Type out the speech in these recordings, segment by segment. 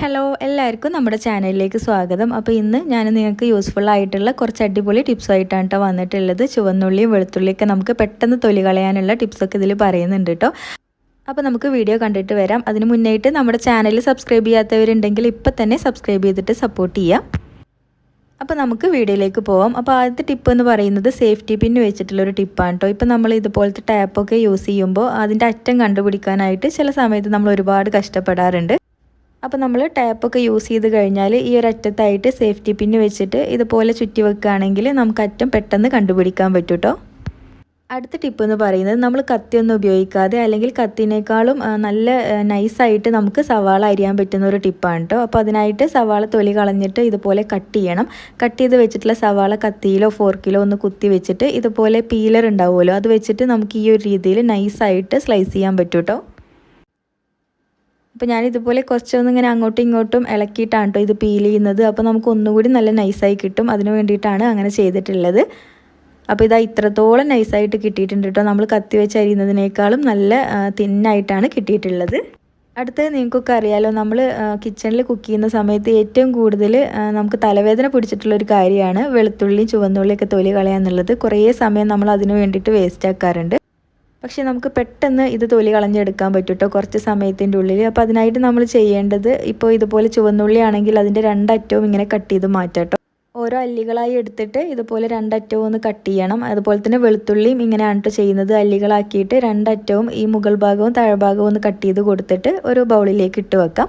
Hello എല്ലാവർക്കും നമ്മുടെ ചാനലിലേക്ക് സ്വാഗതം. അപ്പോൾ ഇന്ന് ഞാൻ നിങ്ങൾക്ക് യൂസ്ഫുൾ ആയിട്ടുള്ള കുറച്ച് അടിപൊളി ടിപ്സ് ആയിട്ടാണ് കേട്ടോ വന്നിട്ടുള്ളത്. ചുവന്നുള്ളിയും വെളുത്തുള്ളിയൊക്കെ നമുക്ക് പെട്ടെന്ന് തൊലി കളയാനുള്ള ടിപ്സൊക്കെ ഇതിൽ പറയുന്നുണ്ട് കേട്ടോ അപ്പോൾ നമുക്ക് വീഡിയോ കണ്ടിട്ട് വരാം. അതിന് മുന്നേയിട്ട് നമ്മുടെ ചാനൽ സബ്സ്ക്രൈബ് ചെയ്യാത്തവരുണ്ടെങ്കിൽ ഇപ്പം തന്നെ സബ്സ്ക്രൈബ് ചെയ്തിട്ട് സപ്പോർട്ട് ചെയ്യാം. അപ്പോൾ നമുക്ക് വീഡിയോയിലേക്ക് പോവാം. അപ്പോൾ ആദ്യത്തെ ടിപ്പ് എന്ന് പറയുന്നത് സേഫ്റ്റി പിൻ വെച്ചിട്ടുള്ളൊരു ടിപ്പാണ് കേട്ടോ ഇപ്പോൾ നമ്മൾ ഇതുപോലത്തെ ടാപ്പൊക്കെ യൂസ് ചെയ്യുമ്പോൾ അതിന്റെ അറ്റം കണ്ടുപിടിക്കാനായിട്ട് ചില സമയത്ത് നമ്മൾ ഒരുപാട് കഷ്ടപ്പെടാറുണ്ട്. അപ്പോൾ നമ്മൾ ടാപ്പൊക്കെ യൂസ് ചെയ്ത് കഴിഞ്ഞാൽ ഈ ഒരു അറ്റത്തായിട്ട് സേഫ്റ്റി പിന്ന് വെച്ചിട്ട് ഇതുപോലെ ചുറ്റി വെക്കുകയാണെങ്കിൽ നമുക്ക് അറ്റം പെട്ടെന്ന് കണ്ടുപിടിക്കാൻ പറ്റും കേട്ടോ അടുത്ത ടിപ്പ് എന്ന് പറയുന്നത് നമ്മൾ കത്തിയൊന്നും ഉപയോഗിക്കാതെ അല്ലെങ്കിൽ കത്തിനേക്കാളും നല്ല നൈസായിട്ട് നമുക്ക് സവാള അരിയാൻ പറ്റുന്ന ഒരു ടിപ്പാണ് കേട്ടോ അപ്പോൾ അതിനായിട്ട് സവാള തൊലി കളഞ്ഞിട്ട് ഇതുപോലെ കട്ട് ചെയ്യണം. കട്ട് ചെയ്ത് വെച്ചിട്ടുള്ള സവാള കത്തിയിലോ ഫോർക്കിലോ ഒന്ന് കുത്തി വെച്ചിട്ട് ഇതുപോലെ പീലർ ഉണ്ടാവുമല്ലോ അത് വെച്ചിട്ട് നമുക്ക് ഈ ഒരു രീതിയിൽ നൈസായിട്ട് സ്ലൈസ് ചെയ്യാൻ പറ്റും കേട്ടോ അപ്പോൾ ഞാനിതുപോലെ കുറച്ചൊന്നും ഇങ്ങനെ അങ്ങോട്ടും ഇങ്ങോട്ടും ഇളക്കിയിട്ടാണ് കേട്ടോ ഇത് പീൽ ചെയ്യുന്നത്. അപ്പോൾ നമുക്ക് ഒന്നുകൂടി നല്ല നൈസായി കിട്ടും. അതിന് വേണ്ടിയിട്ടാണ് അങ്ങനെ ചെയ്തിട്ടുള്ളത്. അപ്പോൾ ഇതാ ഇത്രത്തോളം നൈസായിട്ട് കിട്ടിയിട്ടുണ്ട് കേട്ടോ നമ്മൾ കത്തി വെച്ച് അരിയുന്നതിനേക്കാളും നല്ല തിന്നായിട്ടാണ് കിട്ടിയിട്ടുള്ളത്. അടുത്തത് നിങ്ങൾക്കൊക്കെ അറിയാലോ നമ്മൾ കിച്ചണിൽ കുക്ക് ചെയ്യുന്ന സമയത്ത് ഏറ്റവും കൂടുതൽ നമുക്ക് തലവേദന പിടിച്ചിട്ടുള്ളൊരു കാര്യമാണ് വെളുത്തുള്ളിയും ചുവന്നുള്ളിയൊക്കെ തൊലി കളയാന്നുള്ളത് കുറേ സമയം നമ്മൾ അതിന് വേണ്ടിയിട്ട് വേസ്റ്റ് ആക്കാറുണ്ട്. പക്ഷേ നമുക്ക് പെട്ടെന്ന് ഇത് തൊലി കളഞ്ഞെടുക്കാൻ പറ്റും കേട്ടോ കുറച്ച് സമയത്തിന്റെ ഉള്ളിൽ. അപ്പോൾ അതിനായിട്ട് നമ്മൾ ചെയ്യേണ്ടത് ഇപ്പോൾ ഇതുപോലെ ചുവന്നുള്ളി ആണെങ്കിൽ അതിന്റെ രണ്ടറ്റവും ഇങ്ങനെ കട്ട് ചെയ്ത് മാറ്റാം കേട്ടോ ഓരോ അല്ലികളായി എടുത്തിട്ട് ഇതുപോലെ രണ്ടറ്റവും ഒന്ന് കട്ട് ചെയ്യണം. അതുപോലെ തന്നെ വെളുത്തുള്ളിയും ഇങ്ങനെയാണ് ചെയ്യുന്നത്. അല്ലികളാക്കിയിട്ട് രണ്ടറ്റവും ഈ മുകൾ ഭാഗവും താഴ്ഭാഗവും ഒന്ന് കട്ട് ചെയ്ത് കൊടുത്തിട്ട് ഒരു ബൗളിലേക്ക് ഇട്ട് വെക്കാം.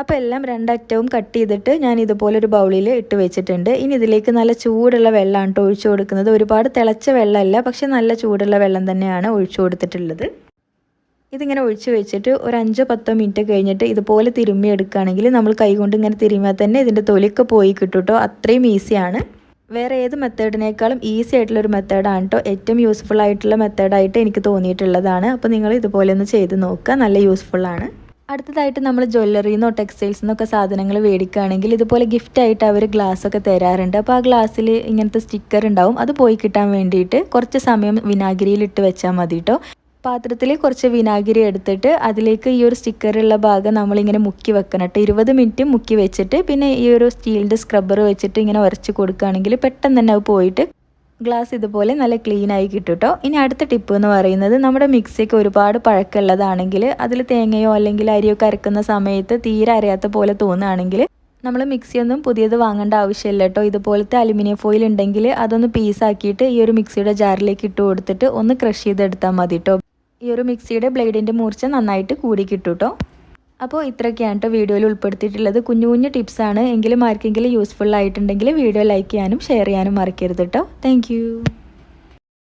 അപ്പോൾ എല്ലാം രണ്ടറ്റവും കട്ട് ചെയ്തിട്ട് ഞാൻ ഇതുപോലെ ഒരു ബൗളിൽ ഇട്ട് വെച്ചിട്ടുണ്ട്. ഇനി ഇതിലേക്ക് നല്ല ചൂടുള്ള വെള്ളമാണ് കേട്ടോ ഒഴിച്ചു കൊടുക്കുന്നത്. ഒരുപാട് തിളച്ച വെള്ളമല്ല പക്ഷെ നല്ല ചൂടുള്ള വെള്ളം തന്നെയാണ് ഒഴിച്ചു കൊടുത്തിട്ടുള്ളത്. ഇതിങ്ങനെ ഒഴിച്ച് വെച്ചിട്ട് ഒരു അഞ്ചോ പത്തോ മിനിറ്റ് കഴിഞ്ഞിട്ട് ഇതുപോലെ തിരുമ്മി എടുക്കുകയാണെങ്കിൽ നമ്മൾ കൈകൊണ്ട് ഇങ്ങനെ തിരുമ്മിയാൽ തന്നെ ഇതിന്റെ തൊലിക്ക് പോയി കിട്ടും കേട്ടോ. അത്രയും ഈസിയാണ്. വേറെ ഏത് മെത്തേഡിനേക്കാളും ഈസി ആയിട്ടുള്ള ഒരു മെത്തേഡാണ് കേട്ടോ. ഏറ്റവും യൂസ്ഫുൾ ആയിട്ടുള്ള മെത്തേഡായിട്ട് എനിക്ക് തോന്നിയിട്ടുള്ളതാണ്. അപ്പോൾ നിങ്ങൾ ഇതുപോലെ ഒന്ന് ചെയ്ത് നോക്കുക. നല്ല യൂസ്ഫുള്ളാണ് അടുത്തതായിട്ട് നമ്മൾ ജ്വല്ലറിന്നോ ടെക്സ്റ്റൈൽസ് നിന്നൊക്കെ സാധനങ്ങൾ മേടിക്കുകയാണെങ്കിൽ ഇതുപോലെ ഗിഫ്റ്റ് ആയിട്ട് അവർ ഗ്ലാസ് ഒക്കെ തരാറുണ്ട്. അപ്പോൾ ആ ഗ്ലാസ്സിൽ ഇങ്ങനത്തെ സ്റ്റിക്കർ ഉണ്ടാവും. അത് പോയി കിട്ടാൻ വേണ്ടിയിട്ട് കുറച്ച് സമയം വിനാഗിരിയിൽ ഇട്ട് വെച്ചാൽ മതി കേട്ടോ പാത്രത്തിൽ കുറച്ച് വിനാഗിരി എടുത്തിട്ട് അതിലേക്ക് ഈ ഒരു സ്റ്റിക്കറുള്ള ഭാഗം നമ്മളിങ്ങനെ മുക്കി വെക്കണം കേട്ടോ ഇരുപത് മിനിറ്റ് മുക്കി വെച്ചിട്ട് പിന്നെ ഈ ഒരു സ്റ്റീലിന്റെ സ്ക്രബ്ബർ വെച്ചിട്ട് ഇങ്ങനെ ഉരച്ച് കൊടുക്കുകയാണെങ്കിൽ പെട്ടെന്ന് തന്നെ അത് പോയിട്ട് ഗ്ലാസ് ഇതുപോലെ നല്ല ക്ലീൻ ആയി കിട്ടുട്ടോ. കേട്ടോ ഇനി അടുത്ത ടിപ്പ് എന്ന് പറയുന്നത് നമ്മുടെ മിക്സിയൊക്കെ ഒരുപാട് പഴക്കമുള്ളതാണെങ്കിൽ അതിൽ തേങ്ങയോ അല്ലെങ്കിൽ അരിയോ അരക്കുന്ന സമയത്ത് തീരെ അറിയാത്ത പോലെ തോന്നുകയാണെങ്കിൽ നമ്മൾ മിക്സിയൊന്നും പുതിയത് വാങ്ങേണ്ട ആവശ്യമില്ല കേട്ടോ ഇതുപോലത്തെ അലുമിനിയം ഫോയിൽ ഉണ്ടെങ്കിൽ അതൊന്ന് പീസാക്കിയിട്ട് ഈ ഒരു മിക്സിയുടെ ജാറിലേക്ക് ഇട്ട് കൊടുത്തിട്ട് ഒന്ന് ക്രഷ് ചെയ്തെടുത്താൽ മതി കേട്ടോ ഈ ഒരു മിക്സിയുടെ ബ്ലേഡിന്റെ മൂർച്ച നന്നായിട്ട് കൂടി കിട്ടും കേട്ടോ അപ്പോൾ ഇത്രയൊക്കെയാണ് കേട്ടോ വീഡിയോയിൽ ഉൾപ്പെടുത്തിയിട്ടുള്ളത്. കുഞ്ഞു കുഞ്ഞു ടിപ്സാണ് എങ്കിലും ആർക്കെങ്കിലും യൂസ്ഫുൾ ആയിട്ടുണ്ടെങ്കിൽ വീഡിയോ ലൈക്ക് ചെയ്യാനും ഷെയർ ചെയ്യാനും മറക്കരുത് കേട്ടോ. താങ്ക്